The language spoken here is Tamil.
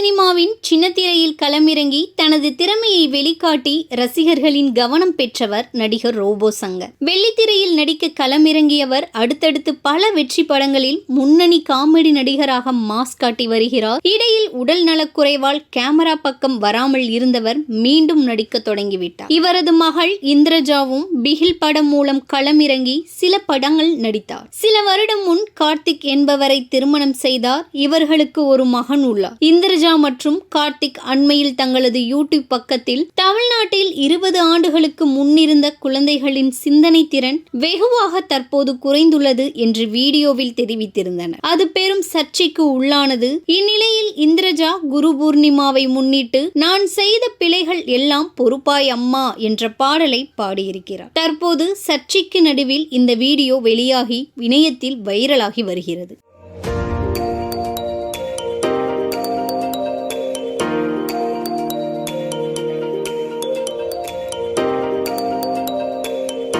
சினிமாவின் சின்னத்திரையில் களமிறங்கி தனது திறமையை வெளிக்காட்டி ரசிகர்களின் கவனம் பெற்றவர் நடிகர் ரோபோ சங்கர். வெள்ளித்திரையில் நடிக்க களமிறங்கியவர் அடுத்தடுத்து பல வெற்றி படங்களில் முன்னணி காமெடி நடிகராக மாஸ் காட்டி வருகிறார். இடையில் உடல் நலக்குறைவால் கேமரா பக்கம் வராமல் இருந்தவர் மீண்டும் நடிக்க தொடங்கிவிட்டார். இவரது மகள் இந்திரஜாவும் பிகில் படம் மூலம் களமிறங்கி சில படங்கள் நடித்தார். சில வருடம் முன் கார்த்திக் என்பவரை திருமணம் செய்தார். இவர்களுக்கு ஒரு மகன் உள்ளார். இந்திரஜா மற்றும் கார்த்திக் அண்மையில் தங்களது யூடியூப் பக்கத்தில் தமிழ்நாட்டில் இருபது ஆண்டுகளுக்கு முன்னிருந்த குழந்தைகளின் சிந்தனை திறன் வெகுவாக தற்போது குறைந்துள்ளது என்று வீடியோவில் தெரிவித்திருந்தனர். அது பெரும் சர்ச்சைக்கு உள்ளானது. இந்நிலையில் இந்திரஜா குரு பூர்ணிமாவை முன்னிட்டு நான் செய்த பிழைகள் எல்லாம் பொறுப்பாய் அம்மா என்ற பாடலை பாடியிருக்கிறார். தற்போது சர்ச்சைக்கு நடுவில் இந்த வீடியோ வெளியாகி இணையத்தில் வைரலாகி வருகிறது.